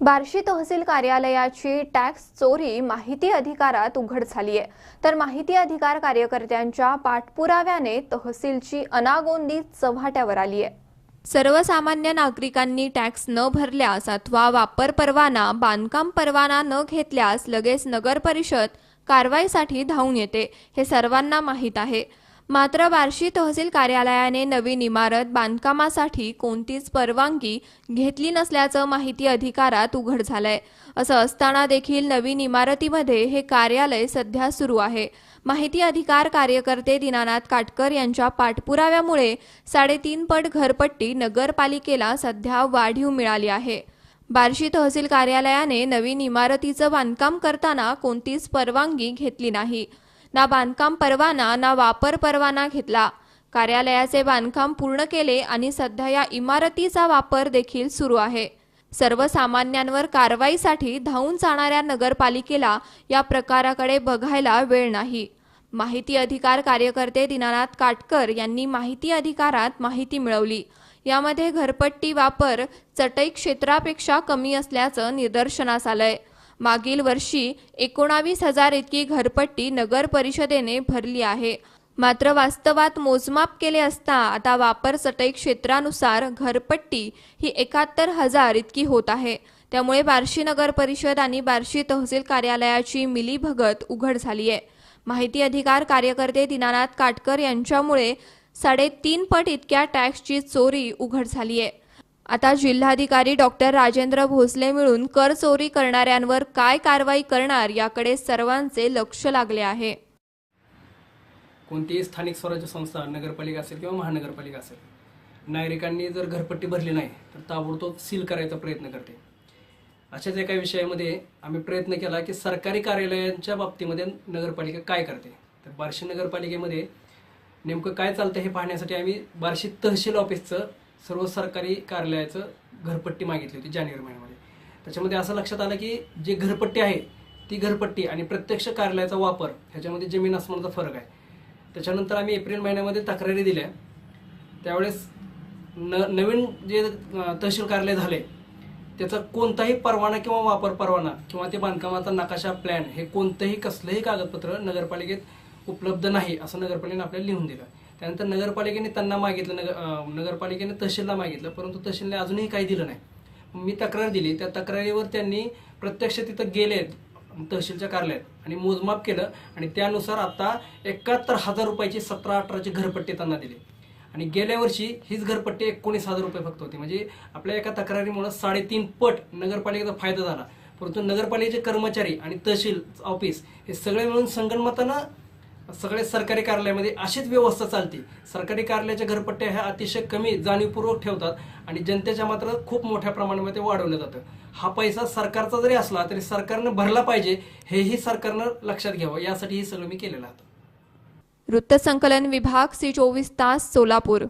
बार्शी तहसील कार्यालयाची टॅक्स चोरी माहिती अधिकारात उघड झाली आहे. तर माहिती अधिकार कार्यकर्त्यांच्या पाठपुराव्याने तहसीलची अनागोंदी चव्हाट्यावर आली आहे. सर्वसामान्य नागरिकांनी टॅक्स न भरल्यास अथवा वापर परवाना बांधकाम परवाना न घेतल्यास लगेच नगर परिषद कारवाईसाठी धावून येते. हे सर्वांना माहीत आहे. मात्र बार्शी तहसील कार्यालयाने नवीन इमारत बांधकामासाठी कोणतीच परवानगी घेतली नसल्याचं माहिती अधिकारात उघड झालंय. असं असताना देखील नवीन इमारतीमध्ये हे कार्यालय सध्या सुरू आहे. माहिती अधिकार कार्यकर्ते दीनानाथ काटकर यांच्या पाठपुराव्यामुळे साडेतीन पट घरपट्टी नगरपालिकेला सध्या वाढीव मिळाली आहे. बार्शी तहसील कार्यालयाने नवीन इमारतीचं बांधकाम करताना कोणतीच परवानगी घेतली नाही. ना बांधकाम परवाना ना वापर परवाना घेतला. कार्यालयाचे बांधकाम पूर्ण केले आणि सध्या या इमारतीचा वापर देखील सुरू आहे. सर्वसामान्यांवर कारवाईसाठी धावून जाणाऱ्या नगरपालिकेला या प्रकाराकडे बघायला वेळ नाही. माहिती अधिकार कार्यकर्ते दिनानाथ काटकर यांनी माहिती अधिकारात माहिती मिळवली. यामध्ये घरपट्टी वापर चटई क्षेत्रापेक्षा कमी असल्याचं निदर्शनास आलंय. मागील वर्षी एकोणावीस हजार इतकी घरपट्टी नगर परिषदेने भरली आहे. मात्र वास्तवात मोजमाप केले असता आता वापर चटई क्षेत्रानुसार घरपट्टी ही एकाहत्तर हजार इतकी होत आहे. त्यामुळे बार्शी नगर परिषद आणि बार्शी तहसील कार्यालयाची मिलीभगत उघड झाली आहे माहिती अधिकार कार्यकर्ते दिनानाथ काटकर यांच्यामुळे साडेतीन पट इतक्या टॅक्सची चोरी उघड झाली आहे आता जिल्हाधिकारी डॉक्टर राजेंद्र भोसले मिळून कर चोरी करणाऱ्यांवर काय कारवाई करणार याकडे सर्वांचे लक्ष लागले आहे. कोणतीही स्थानिक स्वराज्य संस्था नगरपालिका असेल किंवा महानगरपालिका असेल नागरिकांनी जर घरपट्टी भरली नाही तर ताबडतोब सील करायचा प्रयत्न करते. अशाच एका विषयामध्ये आम्ही प्रयत्न केला की सरकारी कार्यालयांच्या बाबतीमध्ये नगरपालिका काय करते. तर बार्शी नगरपालिकेमध्ये नेमकं काय चालतं हे पाहण्यासाठी आम्ही बार्शी तहसील ऑफिसचं सर्व सरकारी कार्यालयाचं घरपट्टी मागितली होती जानेवारी महिन्यामध्ये. त्याच्यामध्ये असं लक्षात आलं की जे घरपट्टी आहे ती घरपट्टी आणि प्रत्यक्ष कार्यालयाचा वापर ह्याच्यामध्ये जमीन आसमानाचा फरक आहे. त्याच्यानंतर आम्ही एप्रिल महिन्यामध्ये तक्रारी दिल्या. त्यावेळेस न नवीन जे तहसील कार्यालय झाले त्याचा कोणताही परवाना किंवा वापर परवाना किंवा ते बांधकामाचा नकाशा प्लॅन हे कोणतंही कसलंही कागदपत्र नगरपालिकेत उपलब्ध नाही असं नगरपालिकेने आपल्याला लिहून दिलं. त्यानंतर नगरपालिकेने त्यांना मागितलं नगर नगरपालिकेने तहसीलला मागितलं परंतु तहसीलने अजूनही काही दिलं नाही. मी तक्रार दिली त्या तक्रारीवर त्यांनी प्रत्यक्ष तिथं गेले तहसीलच्या कार्यालयात आणि मोजमाप केलं आणि त्यानुसार आता एकाहत्तर हजार रुपयाची सतरा अठराची घरपट्टी त्यांना दिली. आणि गेल्या वर्षी हीच घरपट्टी एकोणीस हजार रुपये फक्त होती. म्हणजे आपल्या एका तक्रारीमुळे साडेतीन पट नगरपालिकेचा फायदा झाला. परंतु नगरपालिकेचे कर्मचारी आणि तहसील ऑफिस हे सगळे मिळून संगणमतानं सगळे सरकारी कार्यालयामध्ये अशीच व्यवस्था चालते. सरकारी कार्यालयाच्या घरपट्ट्या ह्या अतिशय कमी जाणीवपूर्वक ठेवतात आणि जनतेच्या मात्र खूप मोठ्या प्रमाणामध्ये वाढवलं जातं. हा पैसा सरकारचा जरी असला तरी सरकारनं भरला पाहिजे हेही सरकारनं लक्षात घ्यावं. यासाठी हे सगळं मी केलेलं होतं वृत्तसंकलन विभाग सी चोवीस तास सोलापूर.